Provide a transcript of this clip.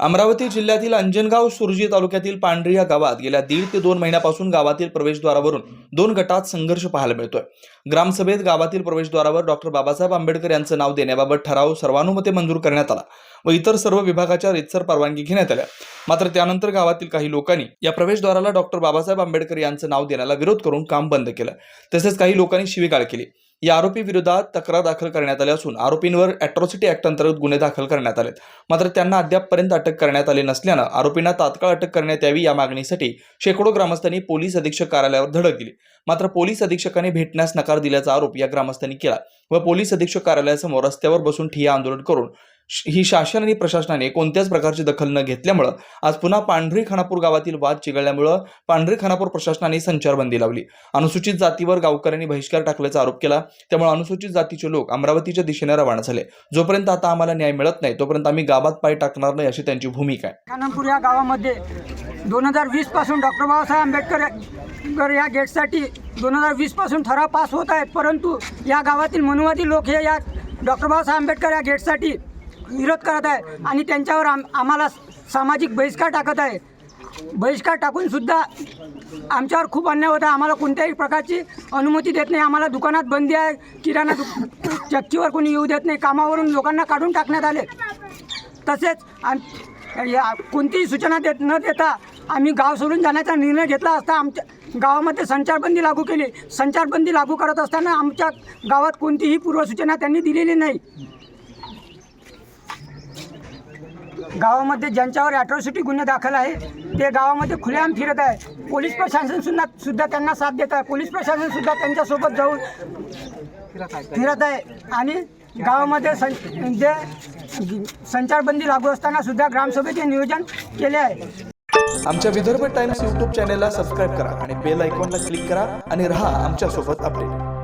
अमरावती जिल्ह्यातील अंजनगाव सुरजी तालुक्यातील पांढरी या गावात गेल्या दीड ते दोन महिन्यापासून गावातील प्रवेशद्वारावरून दोन गटात संघर्ष पाहायला मिळतोय. ग्रामसभेत गावातील प्रवेशद्वारावर डॉक्टर बाबासाहेब आंबेडकर यांचं नाव देण्याबाबत ठराव सर्वानुमते मंजूर करण्यात आला व इतर सर्व विभागाच्या रितसर परवानगी घेण्यात आल्या. मात्र त्यानंतर गावातील काही लोकांनी या प्रवेशद्वाराला डॉक्टर बाबासाहेब आंबेडकर यांचं नाव देण्याला विरोध करून काम बंद केलं. तसेच काही लोकांनी शिवीगाळ केली. या आरोपी विरोधात तक्रार दाखल करण्यात आली असून आरोपींवर अॅट्रॉसिटी ऍक्ट अंतर्गत गुन्हे दाखल करण्यात आलेत. मात्र त्यांना अद्यापपर्यंत अटक करण्यात आली नसल्यानं आरोपींना तात्काळ अटक करण्यात यावी या मागणीसाठी शेकडो ग्रामस्थांनी पोलीस अधीक्षक कार्यालयावर धडक दिली. मात्र पोलीस अधीक्षकांनी भेटण्यास नकार दिल्याचा आरोप या ग्रामस्थांनी केला व पोलीस अधीक्षक कार्यालयासमोर रस्त्यावर बसून ठिय्या आंदोलन करून ही शासन आणि प्रशासनाने कोणत्याच प्रकारची दखल न घेतल्यामुळं आज पुन्हा पांढरी खानापूर गावातील वाद चिघळल्यामुळं पांढरी खानापूर प्रशासनाने संचारबंदी लावली. अनुसूचित जातीवर गावकऱ्यांनी बहिष्कार टाकल्याचा आरोप केला. त्यामुळे अनुसूचित जातीचे लोक अमरावतीच्या दिशेने रवाना झाले. जोपर्यंत आता आम्हाला न्याय मिळत नाही तोपर्यंत आम्ही गावात पाय टाकणार नाही अशी त्यांची भूमिका आहे. खानापूर या गावामध्ये दोन हजार वीसपासून डॉक्टर बाबासाहेब आंबेडकर या गेटसाठी दोन हजार वीसपासून ठराव पास होत आहेत. परंतु या गावातील मनुवादी लोक हे या डॉक्टर बाबासाहेब आंबेडकर या गेटसाठी विरोध करत आहे आणि त्यांच्यावर आम आम्हाला सामाजिक बहिष्कार टाकत आहे. बहिष्कार टाकूनसुद्धा आमच्यावर खूप अन्याय होता आम्हाला कोणत्याही प्रकारची अनुमती देत नाही. आम्हाला दुकानात बंदी आहे. किराणा दु चक्कीवर कोणी येऊ देत नाही. कामावरून लोकांना काढून टाकण्यात आले. तसेच आम- या कोणतीही सूचना देत न देता आम्ही गाव सोडून जाण्याचा निर्णय घेतला असता आमच्या गावामध्ये संचारबंदी लागू केली. संचारबंदी लागू करत असताना आमच्या गावात कोणतीही पूर्वसूचना त्यांनी दिलेली नाही. गावामध्ये ज्यांच्यावर ॲट्रॉसिटी गुन्हे दाखल आहे ते गावामध्ये खुलेआम फिरत आहे. पोलीस प्रशासन सुद्धा सुद्धा त्यांना साथ देत आहे. पोलीस प्रशासन सुद्धा त्यांच्यासोबत जाऊन फिरत आहे. आणि गावामध्ये सं जे संचारबंदी लागू असताना सुद्धा ग्रामसभेचे नियोजन केले आहे. आमच्या विदर्भ टाइम्स यूट्यूब चॅनेलला सबस्क्राईब करा आणि बेल आयकॉनला क्लिक करा आणि रहा आमच्यासोबत अपडेट.